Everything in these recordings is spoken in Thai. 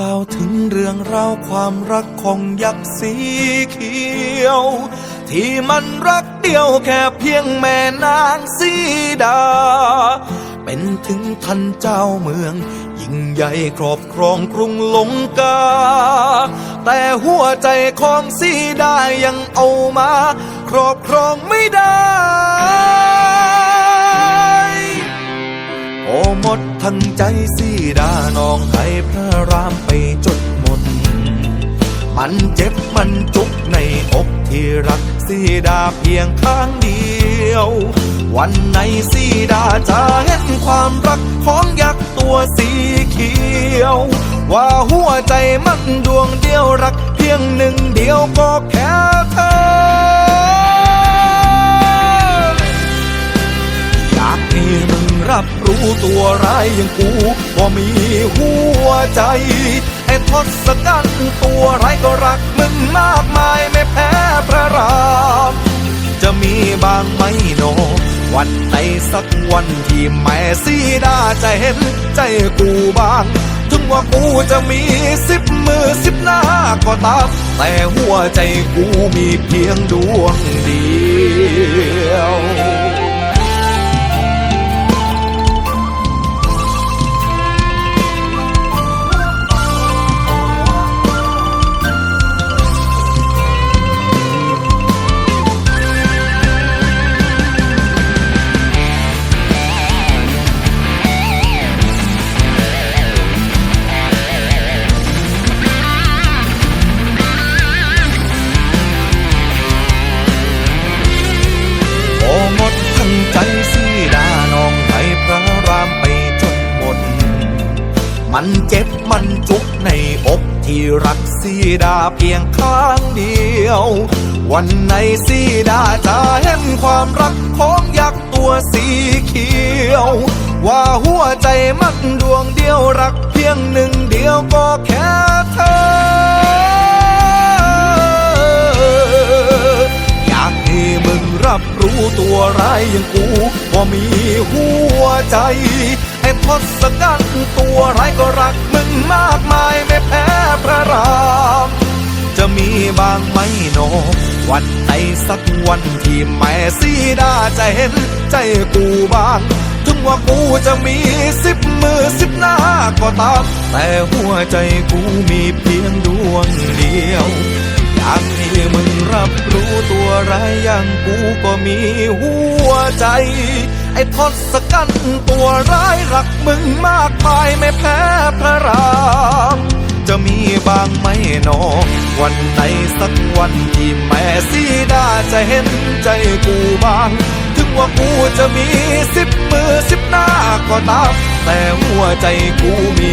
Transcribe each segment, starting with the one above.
กล่าวถึงเรื่องราวความรักของยักษ์สีเขียว ที่มันรักเดียวแค่เพียงแม่นางสีดา เป็นถึงท่านเจ้าเมือง ยิ่งใหญ่ครอบครองกรุงลงกา แต่หัวใจของสีดายังเอามา ครอบครองไม่ได้ โอ้หมดทั้งใจสีดานองให้พระรามไปจดหมด มันเจ็บมันจุกในอกที่รักสีดาเพียงข้างเดียว วันไหนสีดาจะเห็นความรักของยักษ์ตัวสีเขียว ว่าหัวใจมันดวงเดียวรักเพียงหนึ่งเดียวก็แค่เธอ ตัวร้ายอย่างกูว่มีหัวใจ ไอ้ทศกัณฐ์ตัวร้ายก็รักมึงมากมายไม่แพ้พระราม จะมีบางไหมโน วันไหนสักวันที่แม่สีดาจะเห็นใจกูบ้าง ถึงว่ากูจะมีสิบมือสิบหน้าก็ตามแต่หัวใจกูมีเพียงดวงเดียว มันเจ็บมันจุกในอกที่รักสีดาเพียงข้างเดียว วันไหนสีดาจะเห็นความรักของยักษ์ตัวสีเขียว ว่าหัวใจมันดวงเดียวรักเพียงหนึ่งเดียวก็แค่เธอ อยากให้มึงรับรู้ตัวร้ายอย่างกูว่ามีหัวใจ ทศกัณฐ์ตัวร้ายก็รักมึงมากมายไม่แพ้พระราม จะมีบางไหมโน วันไหนสักวันที่แม่สีดาจะเห็นใจกูบ้าง ถึงว่ากูจะมีสิบมือสิบหน้าก็ตาม แต่หัวใจกูมีเพียงดวงเดียวอยากให้มึงรับรู้ตัวร้ายอย่างกูก็มีหัวใจ ไอ้ทศกัณฐ์ตัวร้ายรักมึงมากมายไม่แพ้พระราม จะมีบางไหมหนอ วันไหนสักวันที่แม่สีดาจะเห็นใจกูบ้าง ถึงว่ากูจะมีสิบมือสิบหน้าก็ตาม แต่หัวใจกูมี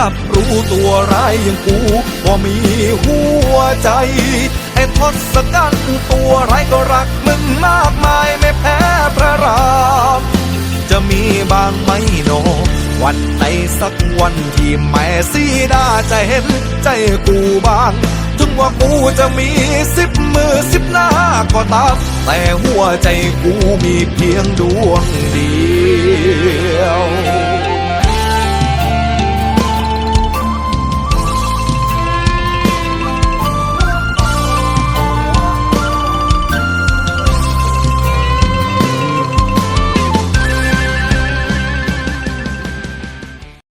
รับรู้ตัวร้ายอย่างกูว่ามีหัวใจ ไอ้ทศกัณฐ์ตัวร้ายก็รักมึงมากมายไม่แพ้พระราม จะมีบางไหมโน วันไหนสักวันที่แม่สีดาจะเห็นใจกูบ้าง ถึงว่ากูจะมีสิบมือสิบหน้าก็ตาม แต่หัวใจกูมีเพียงดวงเดียว